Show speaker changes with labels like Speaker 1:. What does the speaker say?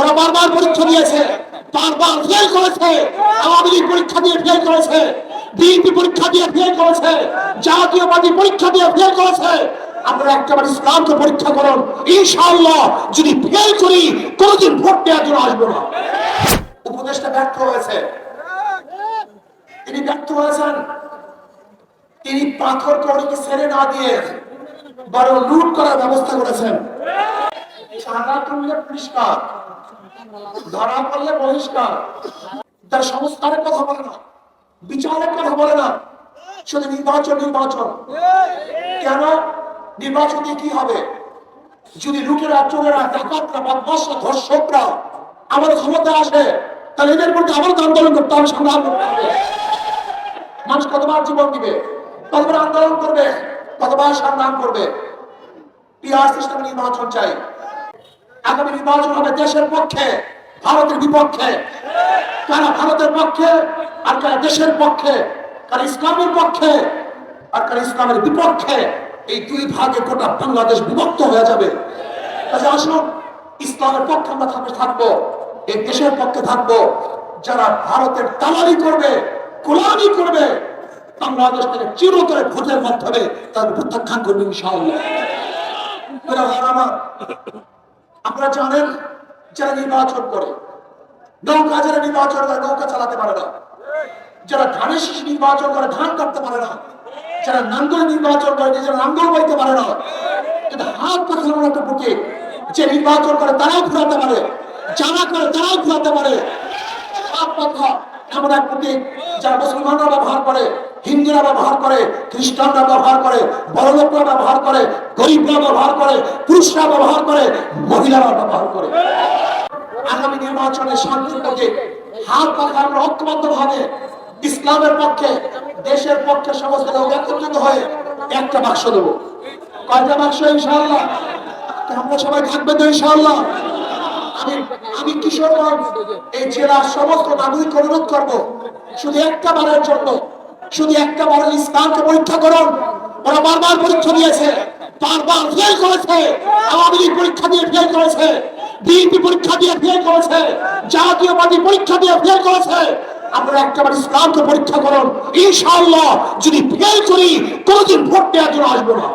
Speaker 1: ওরা বারবার পরীক্ষা দিয়েছে, বারবার ফেল করেছে, আওয়ামী লীগ পরীক্ষা দিয়ে ফেল করেছে, বিএনপি পরীক্ষা দিয়ে ফেল করেছে, জাতীয়বাদী পরীক্ষা দিয়ে ফেল করেছে। আপনারা একটাবার ইসলামকে পরীক্ষা করুন। ইনশাআল্লাহ, যদি ফেল করি, কোনোদিন ভোট দেওয়ার জন্য আসব না। উপদেশটা ব্যর্থ হয়েছে। তিনি ব্যর্থ হয়েছেন। তিনি পাথর কৌড়িকে ছেড়ে না দিয়ে বরং লুট করার ব্যবস্থা করেছেন। সাদা করলে পরিষ্কার। ধরা পড়লে বহিষ্কার। তার সংস্কারের কথা বলে না, বিচারের কথা বলে না শুধু নির্বাচন নির্বাচন কেন? নির্বাচন কি হবে? যদি লুটেরা চোরেরা, ডাকাতরা বদমাসরা ধর্ষকরা আমাদের ক্ষমতা আসে, তাহলে এদের মধ্যে আবার আন্দোলন করতে হবে, সংগ্রাম করতে হবে। মানুষ কতবার জীবন দিবে? কতবার আন্দোলন করবে? কতবার সংগ্রাম করবে? পিআর সিস্টেম নির্বাচন চাই। আগামী নির্বাচন হবে দেশের পক্ষে ভারতের বিপক্ষে। কারা ভারতের পক্ষে আর কারা দেশের পক্ষে? কারা ইসলামের পক্ষে আর কারা ইসলামের বিপক্ষে? এই দুই ভাগে গোটা বাংলাদেশ বিভক্ত হয়ে যাবে। কাজে আসুন ইসলামের পক্ষে আমরা থাকবে এই দেশের পক্ষে থাকব। যারা ভারতের দালালি করবে গোলামি করবে বাংলাদেশ থেকে চিরতরে ভোটের মাধ্যমে তাদের প্রত্যাখ্যান করবে ইনশাআল্লাহ। আমার, আপনারা জানেন, যারা নির্বাচন করে, নৌকা যারা নির্বাচন করে, নৌকা চালাতে পারে না। যারা ধানের শীষ নির্বাচন করে, ধান কাটতে পারে না। যারা নাঙ্গল নির্বাচন করে, নিজেরা নাঙ্গল বইতে পারে না। কিন্তু হাত পাখানোর একটা বুকে যে নির্বাচন করে, তারাও ঘুরাতে পারে। যারা করে, তারাও ঘুরাতে পারে। হাত পাখা এমন এক প্রতীক যারা মুসলমানরা ব্যবহার করে হিন্দুরা ব্যবহার করে, খ্রিস্টানরা ব্যবহার করে বড়লোকরা ব্যবহার করে, গরিবরা ব্যবহার করে, পুরুষরা ব্যবহার করে, মহিলারা ব্যবহার করে। আগামী নির্বাচনে শান্তির হাত পাখা আমরা ঐক্যবদ্ধ ভাবে ইসলামের পক্ষে, দেশের পক্ষে সমস্ত লোক একত্রিত হয়ে একটা বাক্স দেবো। কয়টা বাক্স, ইনশাআল্লাহ? আমরা সবাই থাকবে তো, ইনশাআল্লাহ? আমি আমি কিশোরগঞ্জ, এই জেলার সমস্ত নাগরিক অনুরোধ করব, শুধু একটা বারের জন্য শুধু একটা বড় ইসলামকে পরীক্ষা করুন। ওরা বারবার পরীক্ষা দিয়েছে, বারবার ফেল করেছে। আওয়ামী লীগ পরীক্ষা দিয়ে ফেল করেছে, বিএনপি পরীক্ষা দিয়ে ফেল করেছে, জাতীয় পার্টি পরীক্ষা দিয়ে ফেল করেছে। আপনারা একটাবার ইসলামকে পরীক্ষা করুন। ইনশাআল্লাহ যদি ফেল করি, কোনোদিন ভোট দেওয়ার জন্য আসব না।